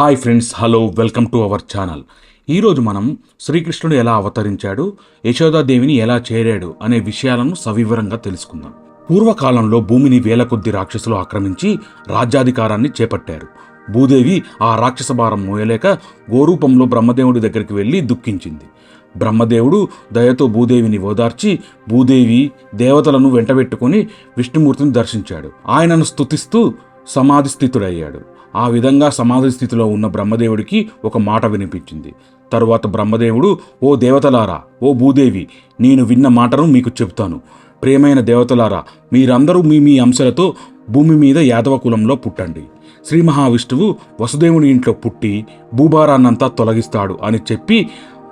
Hi friends hello welcome to our channel. ఈరోజు మనం శ్రీకృష్ణుడు ఎలా అవతరించాడు యశోదాదేవిని ఎలా చేరాడు అనే విషయాలను సవివరంగా తెలుసుకుందాం. పూర్వకాలంలో భూమిని వేల కొద్ది రాక్షసులు ఆక్రమించి రాజ్యాధికారాన్ని చేపట్టారు. భూదేవి ఆ రాక్షస భారం మోయలేక గోరూపంలో బ్రహ్మదేవుడి దగ్గరికి వెళ్ళి దుఃఖించింది. బ్రహ్మదేవుడు దయతో భూదేవిని ఓదార్చి భూదేవి దేవతలను వెంటబెట్టుకుని విష్ణుమూర్తిని దర్శించాడు. ఆయనను స్తుతిస్తూ సమాధి స్థితుడయ్యాడు ఆ విధంగా సమాధి స్థితిలో ఉన్న బ్రహ్మదేవుడికి ఒక మాట వినిపించింది. తరువాత బ్రహ్మదేవుడు ఓ దేవతలారా ఓ భూదేవి నేను విన్న మాటను మీకు చెప్తాను ప్రేమైన దేవతలారా మీరందరూ మీ మీ అంశాలతో భూమి మీద యాదవ కులంలో పుట్టండి. శ్రీ మహావిష్ణువు వసుదేవుని ఇంట్లో పుట్టి భూభారాన్నంతా తొలగిస్తాడు అని చెప్పి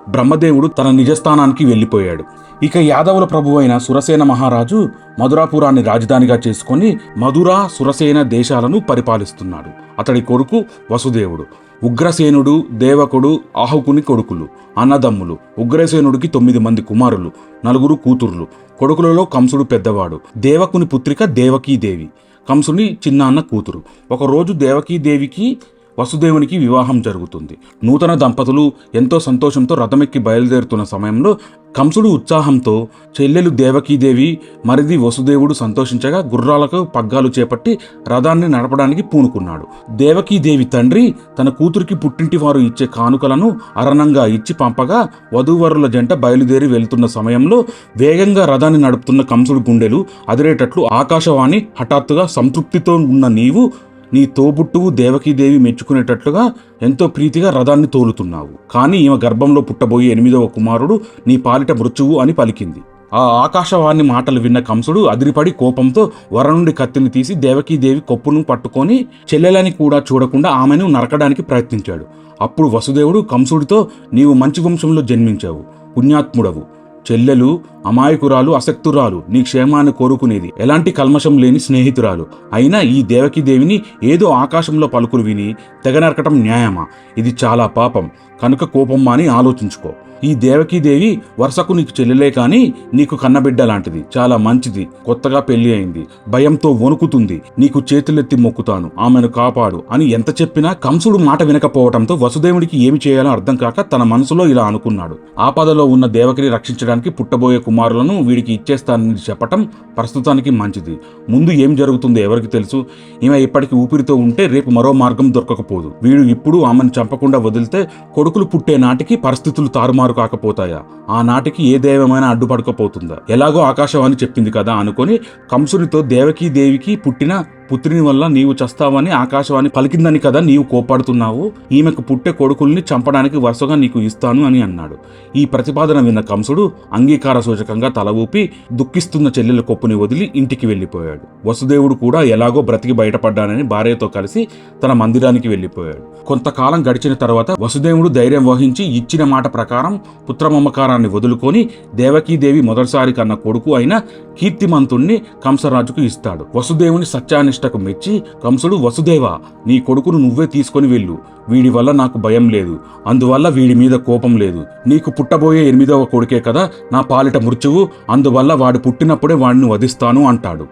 బ్రహ్మదేవుడు తన నిజస్థానానికి వెళ్ళిపోయాడు. ఇక యాదవుల ప్రభువైన సురసేన మహారాజు మధురాపురాన్ని రాజధానిగా చేసుకొని మధుర సురసేన దేశాలను పరిపాలిస్తున్నాడు. అతడి కొడుకు వసుదేవుడు. ఉగ్రసేనుడు దేవకుడు ఆహుకుని కొడుకులు అన్నదమ్ములు ఉగ్రసేనుడికి తొమ్మిది మంది కుమారులు నలుగురు కూతుర్లు. కొడుకులలో కంసుడు పెద్దవాడు. దేవకుని పుత్రిక దేవకీదేవి. కంసుని చిన్నాన్న కూతురు. ఒకరోజు దేవకీదేవికి వసుదేవునికి వివాహం జరుగుతుంది. నూతన దంపతులు ఎంతో సంతోషంతో రథమెక్కి బయలుదేరుతున్న సమయంలో కంసుడు ఉత్సాహంతో చెల్లెలు దేవకీదేవి మరిది వసుదేవుడు సంతోషించగా గుర్రాలకు పగ్గాలు చేపట్టి రథాన్ని నడపడానికి పూనుకున్నాడు. దేవకీదేవి తండ్రి తన కూతురికి పుట్టింటి వారు ఇచ్చే కానుకలను అరణంగా ఇచ్చి పంపగా వధూవరుల జంట బయలుదేరి వెళ్తున్న సమయంలో వేగంగా రథాన్ని నడుపుతున్న కంసుడు గుండెలు అదిరేటట్లు ఆకాశవాణి హఠాత్తుగా సంతృప్తితో ఉన్న నీవు నీ తోబుట్టువు దేవకీదేవి మెచ్చుకునేటట్లుగా ఎంతో ప్రీతిగా రథాన్ని తోలుతున్నావు. కానీ ఈమె గర్భంలో పుట్టబోయే ఎనిమిదవ కుమారుడు నీ పాలిట మృత్యువు అని పలికింది. ఆ ఆకాశవాణి మాటలు విన్న కంసుడు అదిరిపడి కోపంతో వర నుండి కత్తిని తీసి దేవకీదేవి కొప్పును పట్టుకొని చెల్లెలని కూడా చూడకుండా ఆమెను నరకడానికి ప్రయత్నించాడు. అప్పుడు వసుదేవుడు కంసుడితో నీవు మంచి వంశంలో జన్మించావు పుణ్యాత్ముడవు. చెల్లెలు అమాయకురాలు అసక్తురాలు నీ క్షేమాన్ని కోరుకునేది. ఎలాంటి కల్మషం లేని స్నేహితురాలు. అయినా ఈ దేవకి దేవిని ఏదో ఆకాశంలో పలుకులు విని తెగ నరకటం న్యాయమా? ఇది చాలా పాపం. కనుక కోపం అని ఆలోచించుకో. ఈ దేవకీదేవి వరుసకు నీకు చెల్లెలే కానీ నీకు కన్నబిడ్డ లాంటిది. చాలా మంచిది. కొత్తగా పెళ్ళి అయింది. భయంతో వణుకుతుంది. నీకు చేతులెత్తి మొక్కుతాను. ఆమెను కాపాడు అని ఎంత చెప్పినా కంసుడు మాట వినకపోవడంతో వసుదేవుడికి ఏమి చేయాలో అర్థం కాక తన మనసులో ఇలా అనుకున్నాడు. ఆపదలో ఉన్న దేవకిని రక్షించడానికి పుట్టబోయే కుమారులను వీడికి ఇచ్చేస్తానని చెప్పటం ప్రస్తుతానికి మంచిది. ముందు ఏం జరుగుతుందో ఎవరికి తెలుసు? ఈమె ఇప్పటికి ఊపిరితో ఉంటే రేపు మరో మార్గం దొరకకపోదు. వీడు ఇప్పుడు ఆమెను చంపకుండా వదిలితే కొడుకులు పుట్టే నాటికి పరిస్థితులు తారుమారు కాకపోతాయా ఆ నాటికి ఏ దైవమైనా అడ్డుపడకపోతుందా? ఎలాగో ఆకాశవాణి చెప్పింది కదా అనుకొని కంసునితో దేవకీ దేవికి పుట్టిన పుత్రిని వల్ల నీవు చస్తావని ఆకాశవాణి పలికిందని కదా నీవు కోపాడుతున్నావు ఈమెకు పుట్టే కొడుకుల్ని చంపడానికి వరుసగా నీకు ఇస్తాను అని అన్నాడు. ఈ ప్రతిపాదన విన్న కంసుడు అంగీకార సూచకంగా తల ఊపి దుఃఖిస్తున్న చెల్లెల కొప్పుని వదిలి ఇంటికి వెళ్ళిపోయాడు. వసుదేవుడు కూడా ఎలాగో బ్రతికి బయటపడ్డానని భార్యతో కలిసి తన మందిరానికి వెళ్ళిపోయాడు. కొంతకాలం గడిచిన తర్వాత వసుదేవుడు ధైర్యం వహించి ఇచ్చిన మాట ప్రకారం పుత్రమమ్మకారాన్ని వదులుకొని దేవకీదేవి మొదటిసారి కన్న కొడుకు అయిన కీర్తిమంతుణ్ణి కంసరాజుకు ఇస్తాడు. వసుదేవుని సత్యానిష్టకు మెచ్చి కంసుడు వసుదేవ నీ కొడుకును నువ్వే తీసుకొని వెళ్ళు. వీడి వల్ల నాకు భయం లేదు. అందువల్ల వీడి మీద కోపం లేదు. నీకు పుట్టబోయే ఎనిమిదవ కొడుకే కదా నా పాలిట మృత్యువు. అందువల్ల వాడు పుట్టినప్పుడే వాడిని వధిస్తాను అంటాడు.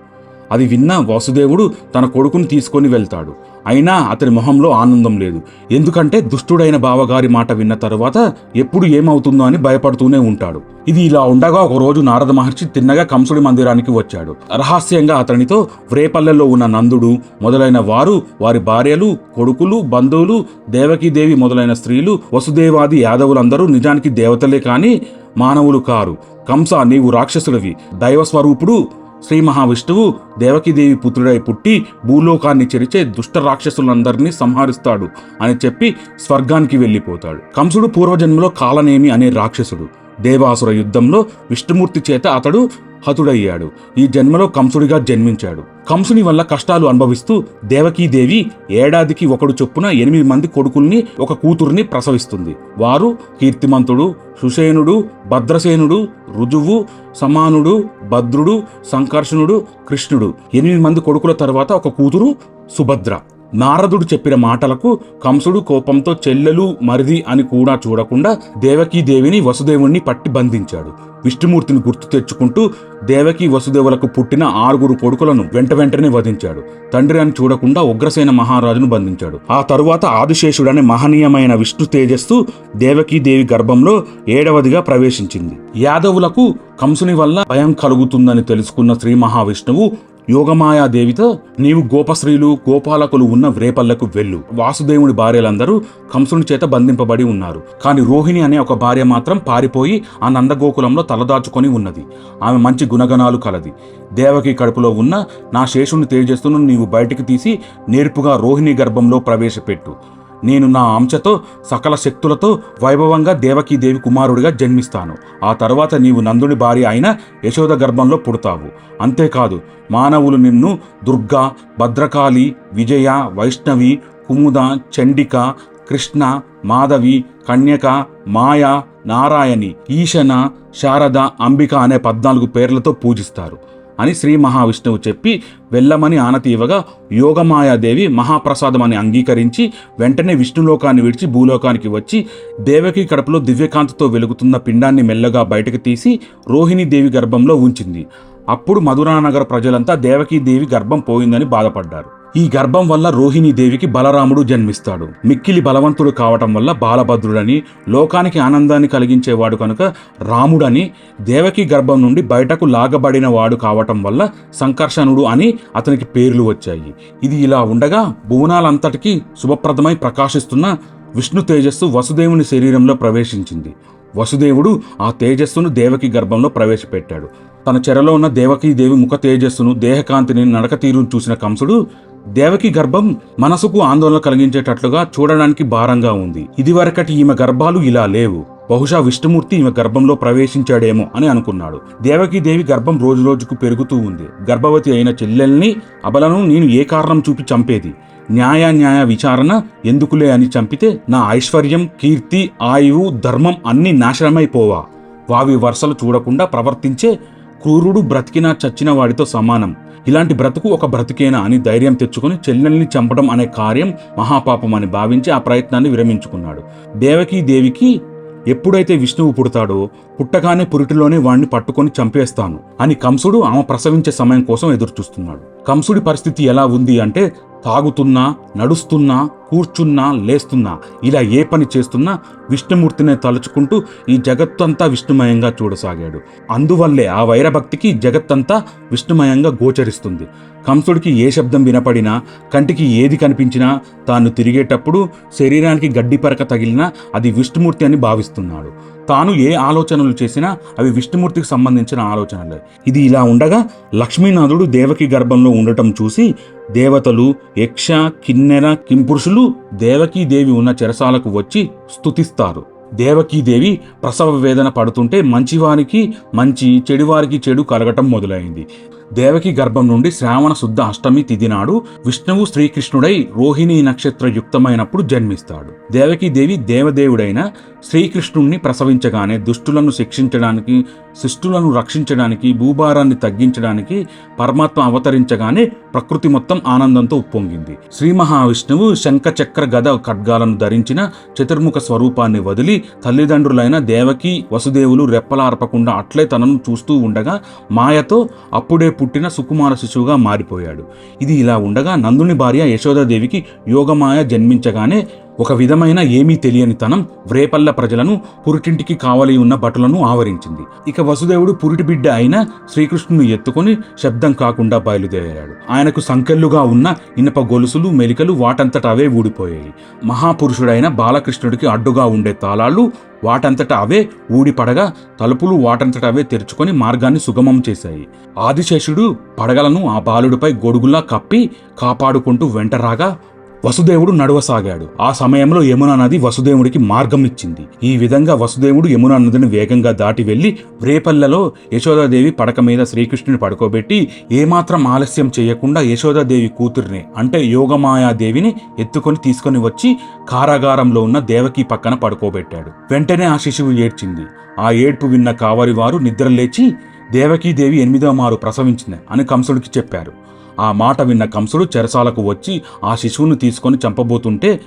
అది విన్న వాసుదేవుడు తన కొడుకుని తీసుకొని వెళ్తాడు. అయినా అతని మొహంలో ఆనందం లేదు. ఎందుకంటే దుష్టుడైన బావగారి మాట విన్న తరువాత ఎప్పుడు ఏమవుతుందో అని భయపడుతూనే ఉంటాడు. ఇది ఇలా ఉండగా ఒకరోజు నారద మహర్షి తిన్నగా కంసుడి మందిరానికి వచ్చాడు. రహస్యంగా అతనితో వ్రేపల్లెలో ఉన్న నందుడు మొదలైన వారు వారి భార్యలు కొడుకులు బంధువులు దేవకీదేవి మొదలైన స్త్రీలు వసుదేవాది యాదవులందరూ నిజానికి దేవతలే కాని మానవులు కారు. కంస నీవు రాక్షసుడివి దైవస్వరూపుడు శ్రీ మహావిష్ణువు దేవకీదేవి పుత్రుడై పుట్టి భూలోకాన్ని చెరిచే దుష్ట రాక్షసులందరినీ సంహరిస్తాడు అని చెప్పి స్వర్గానికి వెళ్ళిపోతాడు. కంసుడు పూర్వజన్మలో కాలనేమి అనే రాక్షసుడు. దేవాసుర యుద్ధంలో విష్ణుమూర్తి చేత అతడు హతుడయ్యాడు. ఈ జన్మలో కంసుడిగా జన్మించాడు. కంసుని వల్ల కష్టాలు అనుభవిస్తూ దేవకీదేవి ఏడాదికి ఒకడు చొప్పున ఎనిమిది మంది కొడుకుల్ని ఒక కూతుర్ని ప్రసవిస్తుంది. వారు కీర్తిమంతుడు సుసేనుడు భద్రసేనుడు రుజువు సమానుడు భద్రుడు సంకర్షణుడు కృష్ణుడు. ఎనిమిది మంది కొడుకుల తర్వాత ఒక కూతురు సుభద్ర. నారదుడు చెప్పిన మాటలకు కంసుడు కోపంతో చెల్లెలు మరిది అని కూడా చూడకుండా దేవకీదేవిని వసుదేవుణ్ణి పట్టి బంధించాడు. విష్ణుమూర్తిని గుర్తు తెచ్చుకుంటూ దేవకి వసుదేవులకు పుట్టిన ఆరుగురు కొడుకులను వెంట వెంటనే వధించాడు. తండ్రి అని చూడకుండా ఉగ్రసేన మహారాజును బంధించాడు. ఆ తరువాత ఆదిశేషుడనే మహనీయమైన విష్ణు తేజస్సు దేవకీ దేవి గర్భంలో ఏడవదిగా ప్రవేశించింది. యాదవులకు కంసుని వల్ల భయం కలుగుతుందని తెలుసుకున్న శ్రీ మహావిష్ణువు యోగమాయాదేవితో నీవు గోపశ్రీలు గోపాలకులు ఉన్న వ్రేపల్లకు వెళ్ళు. వాసుదేవుని భార్యలందరూ కంసుని చేత బంధింపబడి ఉన్నారు. కానీ రోహిణి అనే ఒక భార్య మాత్రం పారిపోయి ఆ నందగోకులంలో తలదాచుకొని ఉన్నది. ఆమె మంచి గుణగణాలు కలది. దేవకి కడుపులో ఉన్న నా శేషుని తేజస్సును నీవు బయటికి తీసి నేర్పుగా రోహిణి గర్భంలో ప్రవేశపెట్టు. నేను నా అంశతో సకల శక్తులతో వైభవంగా దేవకీదేవి కుమారుడిగా జన్మిస్తాను. ఆ తర్వాత నీవు నందుని భార్య అయిన యశోద గర్భంలో పుడతావు. అంతేకాదు మానవులు నిన్ను దుర్గా భద్రకాళి విజయ వైష్ణవి కుముద చండిక కృష్ణ మాధవి కన్యక మాయ నారాయణి ఈశన శారద అంబిక అనే పద్నాలుగు పేర్లతో పూజిస్తారు. అని శ్రీ మహావిష్ణువు చెప్పి వెళ్ళమని ఆనతి ఇవ్వగా యోగమాయాదేవి మహాప్రసాదం అని అంగీకరించి వెంటనే విష్ణులోకాన్ని విడిచి భూలోకానికి వచ్చి దేవకి కడుపులో దివ్యకాంతితో వెలుగుతున్న పిండాన్ని మెల్లగా బయటకు తీసి రోహిణి దేవి గర్భంలో ఉంచింది. అప్పుడు మధురానగర ప్రజలంతా దేవకీదేవి గర్భం పోయిందని బాధపడ్డారు. ఈ గర్భం వల్ల రోహిణీదేవికి బలరాముడు జన్మిస్తాడు. మిక్కిలి బలవంతుడు కావటం వల్ల బాలభద్రుడని లోకానికి ఆనందాన్ని కలిగించేవాడు కనుక రాముడని దేవకి గర్భం నుండి బయటకు లాగబడిన వాడు కావటం వల్ల సంకర్షణుడు అని అతనికి పేర్లు వచ్చాయి. ఇది ఇలా ఉండగా భువనాలంతటికీ శుభప్రదమై ప్రకాశిస్తున్న విష్ణు తేజస్సు వసుదేవుని శరీరంలో ప్రవేశించింది. వసుదేవుడు ఆ తేజస్సును దేవకి గర్భంలో ప్రవేశపెట్టాడు. తన చెరలో ఉన్న దేవకీ దేవి ముఖ తేజస్సును దేహకాంతిని నడక తీరును చూసిన కంసుడు దేవకి గర్భం మనసుకు ఆందోళన కలిగించేటట్లుగా చూడడానికి భారంగా ఉంది. ఇదివరకటి ఈమె గర్భాలు ఇలా లేవు. బహుశా విష్ణుమూర్తి ఈమె గర్భంలో ప్రవేశించాడేమో అని అనుకున్నాడు. దేవకీ దేవి గర్భం రోజు రోజుకు పెరుగుతూ ఉంది. గర్భవతి అయిన చెల్లెల్ని అబలను నేను ఏ కారణం చూపి చంపేది? న్యాయ న్యాయ విచారణ ఎందుకులే అని చంపితే నా ఐశ్వర్యం కీర్తి ఆయువు ధర్మం అన్ని నాశనమైపోవా? వావి వరుసలు చూడకుండా ప్రవర్తించే క్రూరుడు బ్రతికినా చచ్చిన వాడితో సమానం. ఇలాంటి బ్రతుకు ఒక బ్రతుకేనా అని ధైర్యం తెచ్చుకుని చెల్లెల్ని చంపడం అనే కార్యం మహాపాపం అని భావించి ఆ ప్రయత్నాన్ని విరమించుకున్నాడు. దేవకీ దేవికి ఎప్పుడైతే విష్ణువు పుడతాడో పుట్టగానే పురిటిలోనే వాణ్ణి పట్టుకొని చంపేస్తాను అని కంసుడు ఆమె ప్రసవించే సమయం కోసం ఎదురుచూస్తున్నాడు. కంసుడి పరిస్థితి ఎలా ఉంది అంటే తాగుతున్నా నడుస్తున్నా కూర్చున్నా లేస్తున్నా ఇలా ఏ పని చేస్తున్నా విష్ణుమూర్తినే తలుచుకుంటూ ఈ జగత్తంతా విష్ణుమయంగా చూడసాగాడు. అందువల్లే ఆ వైరభక్తికి జగత్తంతా విష్ణుమయంగా గోచరిస్తుంది. కంసుడికి ఏ శబ్దం వినపడినా కంటికి ఏది కనిపించినా తాను తిరిగేటప్పుడు శరీరానికి గడ్డి పరక తగిలినా అది విష్ణుమూర్తి అని భావిస్తున్నాడు. తాను ఏ ఆలోచనలు చేసినా అవి విష్ణుమూర్తికి సంబంధించిన ఆలోచనలే. ఇది ఇలా ఉండగా లక్ష్మీనాథుడు దేవకి గర్భంలో ఉండటం చూసి దేవతలు యక్ష కిన్నెర కింపురుషులు దేవకీ దేవి ఉన్న చెరసాలకు వచ్చి స్తుతిస్తారు. దేవకీదేవి ప్రసవ వేదన పడుతుంటే మంచివారికి మంచి చెడువారికి చెడు కలగటం మొదలైంది. దేవకి గర్భం నుండి శ్రావణ శుద్ధ అష్టమి తిథి నాడు విష్ణువు శ్రీకృష్ణుడై రోహిణీ నక్షత్ర యుక్తమైనప్పుడు జన్మిస్తాడు. దేవకీ దేవి దేవదేవుడైన శ్రీకృష్ణుణ్ణి ప్రసవించగానే దుష్టులను శిక్షించడానికి శిష్టులను రక్షించడానికి భూభారాన్ని తగ్గించడానికి పరమాత్మ అవతరించగానే ప్రకృతి మొత్తం ఆనందంతో ఉప్పొంగింది. శ్రీ మహావిష్ణువు శంఖ చక్ర గద ఖడ్గాలను ధరించిన చతుర్ముఖ స్వరూపాన్ని వదిలి తల్లిదండ్రులైన దేవకి వసుదేవులు రెప్పలార్పకుండా అట్లే తనను చూస్తూ ఉండగా మాయతో అప్పుడే పుట్టిన సుకుమార శిశువుగా మారిపోయాడు. ఇది ఇలా ఉండగా నందుని భార్య యశోదాదేవికి యోగమాయ జన్మించగానే ఒక విధమైన ఏమీ తెలియని తనం వ్రేపల్ల ప్రజలను పురిటింటికి కావలి ఉన్న భటులను ఆవరించింది. ఇక వసుదేవుడు పురిటి బిడ్డ అయిన శ్రీకృష్ణుని ఎత్తుకొని శబ్దం కాకుండా బయలుదేరాడు. ఆయనకు సంకెళ్ళుగా ఉన్న ఇనప గొలుసులు మెలికలు వాటంతట అవే ఊడిపోయాయి. మహాపురుషుడైన బాలకృష్ణుడికి అడ్డుగా ఉండే తాళాలు వాటంతట అవే ఊడిపడగా తలుపులు వాటంతట అవే తెరుచుకొని మార్గాన్ని సుగమం చేశాయి. ఆదిశేషుడు పడగలను ఆ బాలుడిపై గొడుగులా కప్పి కాపాడుకుంటూ వెంటరాగా వసుదేవుడు నడవసాగాడు. ఆ సమయంలో యమునా నది వసుదేవుడికి మార్గం ఇచ్చింది ఈ విధంగా వసుదేవుడు యమునా నదిని వేగంగా దాటి వెళ్ళి రేపల్లలో యశోదాదేవి పడక మీద శ్రీకృష్ణుని పడుకోబెట్టి ఏమాత్రం ఆలస్యం చేయకుండా యశోదాదేవి కూతుర్ని అంటే యోగమాయాదేవిని ఎత్తుకొని తీసుకొని వచ్చి కారాగారంలో ఉన్న దేవకి పక్కన పడుకోబెట్టాడు. వెంటనే ఆ శిశువు ఏడ్చింది. ఆ ఏడ్పు విన్న కావరి వారు నిద్రలేచి దేవకీదేవి ఎనిమిదో మారు ప్రసవించింది అని కంసుడికి చెప్పారు. ఆ మాట విన్న కంసుడు చెరసాలకు వచ్చి ఆ శిశువును తీసుకొని చంపబోతుంటే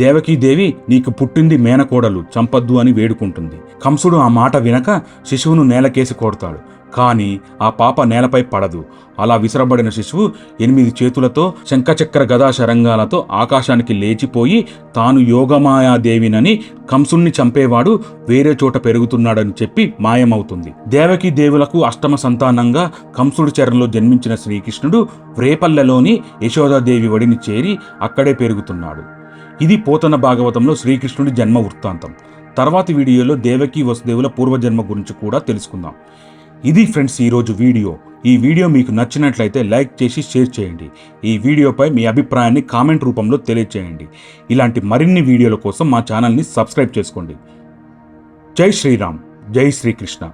దేవకీదేవి నీకు పుట్టింది మేనకోడలు చంపద్దు అని వేడుకుంటుంది. కంసుడు ఆ మాట వినక శిశువును నేలకేసి కొడతాడు కానీ ఆ పాప నేలపై పడదు. అలా విసరబడిన శిశువు ఎనిమిది చేతులతో శంఖచక్ర గదా శరంగాలతో ఆకాశానికి లేచిపోయి తాను యోగమాయాదేవినని కంసుణ్ణి చంపేవాడు వేరే చోట పెరుగుతున్నాడని చెప్పి మాయమవుతుంది. దేవకి దేవులకు అష్టమ సంతానంగా కంసుడి చెరలో జన్మించిన శ్రీకృష్ణుడు రేపల్లెలోని యశోదాదేవి వడిని చేరి అక్కడే పెరుగుతున్నాడు. ఇది పోతన భాగవతంలో శ్రీకృష్ణుడి జన్మ వృత్తాంతం. తర్వాతి వీడియోలో దేవకీ వసుదేవుల పూర్వజన్మ గురించి కూడా తెలుసుకుందాం. ఇది ఫ్రెండ్స్ ఈరోజు వీడియో. ఈ వీడియో మీకు నచ్చినట్లయితే లైక్ చేసి షేర్ చేయండి. ఈ వీడియోపై మీ అభిప్రాయాన్ని కామెంట్ రూపంలో తెలియచేయండి. ఇలాంటి మరిన్ని వీడియోల కోసం మా ఛానల్ని సబ్స్క్రైబ్ చేసుకోండి. జై శ్రీరామ్. జై శ్రీకృష్ణ.